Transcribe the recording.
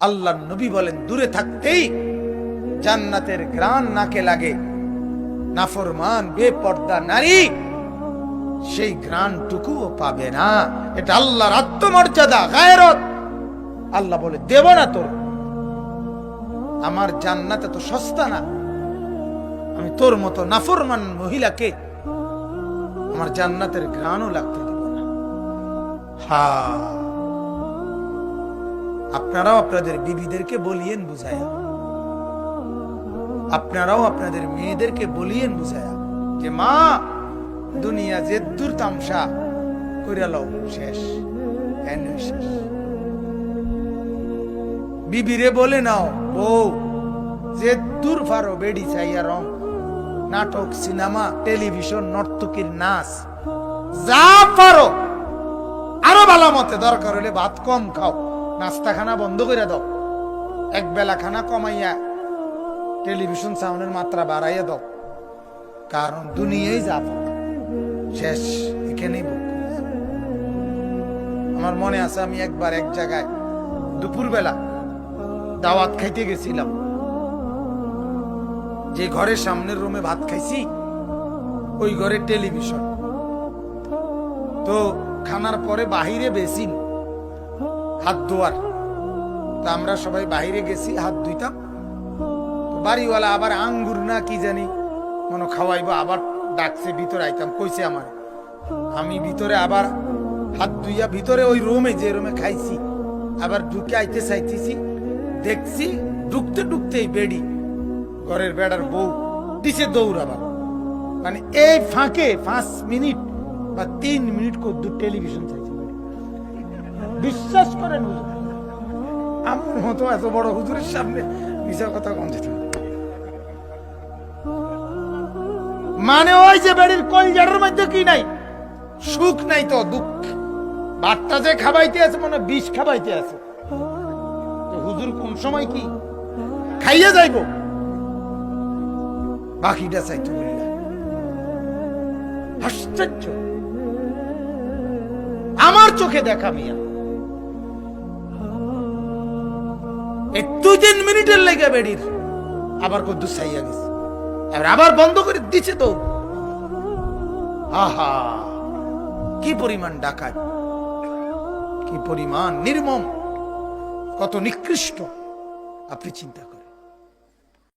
আল্লাহ নবী বলেন, দূরে থাকতেই জান্নাতের গ্রান নাকে লাগে। নাফরমান, বেপর্দা নারী, সেই গ্রানটুকুও পাবে না। এটা আল্লাহর আত্মমর্যাদা, গায়রত। আল্লাহ বলে, দেব না তোর। আমার জান্নাতে তো সস্তা না। আমি তোর মতো নাফরমান মহিলাকে আমার জান্নাতের গ্রানও লাগতে দিব না। হা আপনারাও আপনাদের বিবিদেরকে বলিয়েন বুঝায়া। আপনারাও আপনাদের মেয়েদেরকে বলিয়েন বুঝায়া যে, মা, দুনিয়া যে দূর তামসা, কইরা লও, শেষ শেষ। বিবিরে বলে, নাও, বউ, যে দূর ফারো বেডি চাইয়া রং, নাটক, সিনেমা, টেলিভিশন, নর্তকীর নাচ, যা পারো, আরও ভালো মতে দরকার হলে ভাত কম খাও। নাস্তা খানা বন্ধ করে দাও। এক বেলা খানা কমাইয়া টেলিভিশন সাউন্ডের মাত্রা বাড়াইয়া দাও। কারণ দুনিয়াই যা পাও শেষ, এখানেই আমার মনে আছে আমি একবার এক জায়গায় দুপুরবেলা দাওয়াত খাইতে গেছিলাম। যে ঘরের সামনের রুমে ভাত খাইছি, ওই ঘরে টেলিভিশন। তো খানার পরে বাহিরে বেসিন। হাত ধোয়ার। তো আমরা সবাই বাইরে গেছি, হাত ধুইতাম। বাড়িওয়ালা আবার আঙ্গুর না কি জানি, মনে খাওয়াইবো, আবার ডাকছে, ভিতরে আইতাম, কইছে আমার আমি ভিতরে আবার হাত ধুইয়া ভিতরে ওই রুমে, যে রুমে খাইছি, আবার ঢুকে আইতে চাইতেছি, দেখছি ঢুকতে ঢুকতেই বেডি, ঘরের বেড়ার বউ দিছে দৌড় আবার। মানে এই ফাঁকে পাঁচ মিনিট বা তিন মিনিট কদ্দু টেলিভিশন চাইছে। বিশ্বাস করেন আমার মতো এত বড় হুজুরের সামনে মিশা কথা কম যেত মানে ওই যে বেড়ির কলজারের মধ্যে কি নাই? সুখ নাই তো, দুঃখ। বাচ্চা যে খাবাইতে আছে মানে বিষ খাবাইতে আছে। হুজুর কোন সময় কি? খাইয়ে যাইব? বাকিটা চাইতে আশ্চর্য। আমার চোখে দেখা মিয়া। দুই তিন মিনিটের লেগে বেড়ির। আবার কদ্দু চাইয়া গেছে। এবার আবার বন্ধ করে দিছে তো। আহা, কি পরিমাণ ডাকাত। কি পরিমাণ নির্মম। কত নিকৃষ্ট। আপনি চিন্তা করেন।